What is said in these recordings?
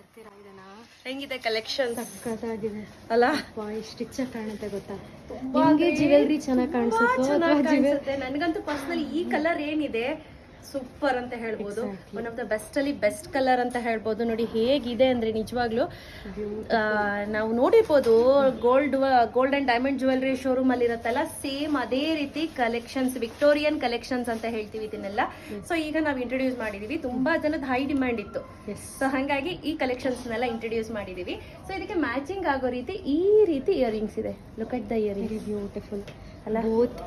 ತರ್ತೀರಾ ಇದನ್ನ ಹೆಂಗಿದೆ ಕಲೆಕ್ಷನ್ ಸಕ್ಕತ್ತಾಗಿದೆ ಅಲ್ಲ? ಚೆನ್ನಾಗಿ ಕಾಣುತ್ತೆ ಗೊತ್ತಾ? ನಿಮಗೆ ಜ್ಯುವೆಲ್ರಿ ಚೆನ್ನಾಗಿ ಕಾಣಿಸುತ್ತೆ ನನಗಂತೂ ಪರ್ಸನಲಿ ಈ ಕಲರ್ ಏನಿದೆ? ಸೂಪರ್ ಅಂತ ಹೇಳ್ಬೋದು. ಒನ್ ಆಫ್ ದ ಬೆಸ್ಟ್ ಅಲ್ಲಿ ಬೆಸ್ಟ್ ಕಲರ್ ಅಂತ ಹೇಳ್ಬೋದು. ನೋಡಿ ಹೇಗಿದೆ ಅಂದ್ರೆ ನಿಜವಾಗ್ಲೂ ನಾವು ನೋಡಿರ್ಬೋದು gold gold and diamond jewellery showroom ಅಲ್ಲಿ ಇರುತ್ತಲ್ಲ ಸೇಮ್ ಅದೇ ರೀತಿ ಕಲೆಕ್ಷನ್ಸ್ ವಿಕ್ಟೋರಿಯನ್ ಕಲೆಕ್ಷನ್ಸ್ ಅಂತ ಹೇಳ್ತೀವಿ ಇದನ್ನೆಲ್ಲ. ಸೊ ಈಗ ನಾವು ಇಂಟ್ರೊಡ್ಯೂಸ್ ಮಾಡಿದೀವಿ. ತುಂಬಾ ಜನದ ಹೈ ಡಿಮ್ಯಾಂಡ್ ಇತ್ತು. ಸೊ ಹಾಗಾಗಿ ಈ ಕಲೆಕ್ಷನ್ಸ್ನೆಲ್ಲ ಇಂಟ್ರೊಡ್ಯೂಸ್ ಮಾಡಿದೀವಿ. ಸೊ ಇದಕ್ಕೆ ಮ್ಯಾಚಿಂಗ್ ಆಗೋ ರೀತಿ ಈ ರೀತಿ ಇಯರಿಂಗ್ಸ್ ಇದೆ. Look at the earring beautiful ಅಲ್ಲ? ಬೋತ್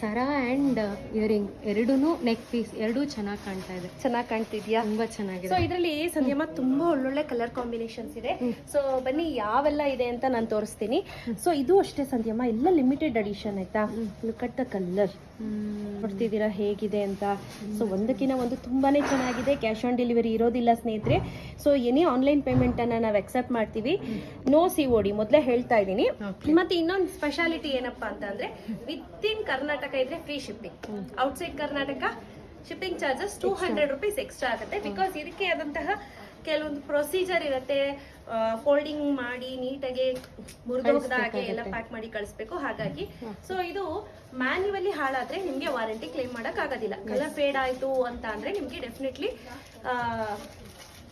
ಸರ ಅಂಡ್ ಇಯರಿಂಗ್ ಎರಡೂ ನೆಕ್ ಪೀಸ್ ಎರಡೂ ಚೆನ್ನಾಗಿ ಕಾಣ್ತಾ ಇದೆ. ಚೆನ್ನಾಗಿ ಕಾಣ್ತಿದ್ಯಾ? ತುಂಬಾ ಸೊ ಚೆನ್ನಾಗಿದೆ ಇದರಲ್ಲಿ ಸಂಧ್ಯಮ್ಮ ತುಂಬಾ ಒಳ್ಳೊಳ್ಳೆ ಕಲರ್ ಕಾಂಬಿನೇಷನ್ಸ್ ಇದೆ. ಸೊ ಬನ್ನಿ ಯಾವೆಲ್ಲ ಇದೆ ಅಂತ ನಾನು ತೋರಿಸ್ತೀನಿ. ಸೊ ಇದು ಅಷ್ಟೇ ಸಂಧ್ಯಮ್ಮ ಎಲ್ಲ ಲಿಮಿಟೆಡ್ ಅಡಿಷನ್ ಆಯ್ತಾ? ಲುಕ್ ಅಟ್ ದ ಕಲರ್ ನೋಡ್ತಿದ್ದೀರಾ ಹೇಗಿದೆ ಅಂತ? ಸೊ ಒಂದಕ್ಕಿಂತ ಒಂದು ತುಂಬಾನೇ ಚೆನ್ನಾಗಿದೆ. ಕ್ಯಾಶ್ ಆನ್ ಡೆಲಿವರಿ ಇರೋದಿಲ್ಲ ಸ್ನೇಹಿತರೆ. ಸೊ ಎನಿ ಆನ್ಲೈನ್ ಪೇಮೆಂಟ್ ಅನ್ನ ನಾವು ಅಕ್ಸೆಪ್ಟ್ ಮಾಡ್ತೀವಿ. ನೋ ಸಿ ಓಡಿ ಮೊದಲೇ ಹೇಳ್ತಾ ಇದ್ದೀನಿ. ಮತ್ತೆ ಇನ್ನೊಂದು ಸ್ಪೆಷಾಲಿಟಿ ಏನಪ್ಪಾ ಅಂತಂದ್ರೆ ವಿತ್ ಇನ್ ಕರ್ನಾಟಕ ಇದ್ರೆ free shipping outside Karnataka shipping charges two hundred rupees extra ಆಗುತ್ತೆ. ಬಿಕಾಸ್ ಇದಕ್ಕೆ ಆದಂತಹ ಕೆಲವೊಂದು ಪ್ರೊಸೀಜರ್ ಇರುತ್ತೆ. ಫೋಲ್ಡಿಂಗ್ ಮಾಡಿ ನೀಟಾಗಿ ಮುರಿದೋಗದಾಗೆ ಎಲ್ಲ ಪ್ಯಾಕ್ ಮಾಡಿ ಕಳಿಸ್ಬೇಕು. ಹಾಗಾಗಿ ಸೊ ಇದು ಮ್ಯಾನ್ಯುವಲಿ ಹಾಳಾದ್ರೆ ನಿಮ್ಗೆ ವಾರಂಟಿ ಕ್ಲೇಮ್ ಮಾಡಕ್ ಆಗೋದಿಲ್ಲ. ಕಲರ್ ಫೇಡ್ ಆಯಿತು ಅಂತ ಅಂದ್ರೆ ನಿಮ್ಗೆ ಡೆಫಿನೆಟ್ಲಿ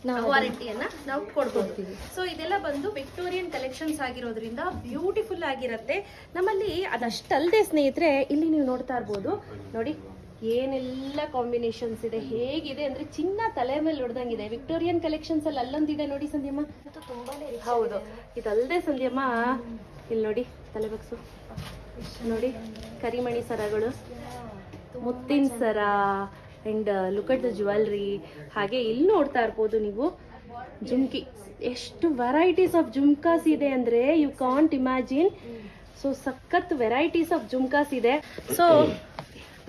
ವಾರಂಟಿಯನ್ನ ನಾವು ಕೊಡ್ಬೋದು. ಸೊ ಇದೆಲ್ಲ ಬಂದು ವಿಕ್ಟೋರಿಯನ್ ಕಲೆಕ್ಷನ್ಸ್ ಆಗಿರೋದ್ರಿಂದ ಬ್ಯೂಟಿಫುಲ್ ಆಗಿರುತ್ತೆ. ನಮ್ಮಲ್ಲಿ ಅದಷ್ಟಲ್ಲದೆ ಸ್ನೇಹಿತರೆ ಇಲ್ಲಿ ನೀವು ನೋಡ್ತಾ ಇರ್ಬೋದು. ನೋಡಿ ಏನೆಲ್ಲ ಕಾಂಬಿನೇಷನ್ಸ್ ಇದೆ ಹೇಗಿದೆ ಅಂದ್ರೆ ಚಿನ್ನ ತಲೆ ಮೇಲೆ ಹೊಡೆದಂಗಿದೆ. ವಿಕ್ಟೋರಿಯನ್ ಕಲೆಕ್ಷನ್ಸ್ ಅಲ್ಲಿ ಅಲ್ಲೊಂದಿದೆ ನೋಡಿ ಸಂಧ್ಯಮ್ಮ. ಹೌದು. ಇದಲ್ಲದೆ ಸಂಧ್ಯಮ್ಮ ಇಲ್ಲಿ ನೋಡಿ ತಲೆ ಬಗ್ಸು. ನೋಡಿ ಕರಿಮಣಿ ಸರಗಳು. ಮುತ್ತಿನ ಸರ. And look at the jewellery ಹಾಗೆ ಇಲ್ಲಿ ನೋಡ್ತಾ ಇರ್ಬೋದು ನೀವು. ಜುಮ್ಕಿ. ಎಷ್ಟು ವೆರೈಟೀಸ್ ಆಫ್ ಜುಮ್ಕಾಸ್ ಇದೆ ಅಂದ್ರೆ ಯು ಕಾಂಟ್ ಇಮ್ಯಾಜಿನ್ ಸೊ ಸಖತ್ ವೆರೈಟೀಸ್ ಆಫ್ ಜುಮ್ಕಾಸ್ ಇದೆ. ಸೊ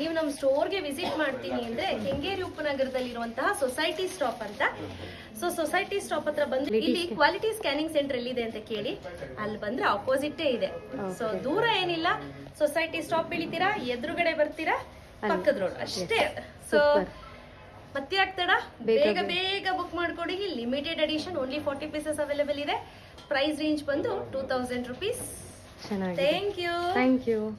ನೀವು ನಮ್ಮ ಸ್ಟೋರ್ಗೆ ವಿಸಿಟ್ ಮಾಡ್ತೀನಿ ಅಂದ್ರೆ ಕೆಂಗೇರಿ ಉಪನಗರದಲ್ಲಿರುವಂತಹ ಸೊಸೈಟಿ ಸ್ಟಾಪ್ ಅಂತ. ಸೊ ಸೊಸೈಟಿ ಸ್ಟಾಪ್ ಹತ್ರ ಬಂದು ಇಲ್ಲಿ ಕ್ವಾಲಿಟಿ ಸ್ಕ್ಯಾನಿಂಗ್ ಸೆಂಟರ್ ಎಲ್ಲಿದೆ ಅಂತ ಕೇಳಿ. ಅಲ್ಲಿ ಬಂದ್ರೆ ಆಪೋಸಿಟೇ ಇದೆ. ಸೊ ದೂರ ಏನಿಲ್ಲ. ಸೊಸೈಟಿ ಸ್ಟಾಪ್ ಇಳಿತೀರಾ? ಎದುರುಗಡೆ ಬರ್ತೀರಾ? ಪಕ್ಕದ ರೋಡ್ ಅಷ್ಟೇ. ಸೊ ಮತ್ತೆ ಆಗ್ತಡ ಬೇಗ ಬೇಗ ಬುಕ್ ಮಾಡ್ಕೊಡಿ limited edition only forty pieces available ಇದೆ. ಪ್ರೈಸ್ ರೇಂಜ್ ಬಂದು two thousand rupees thank you thank you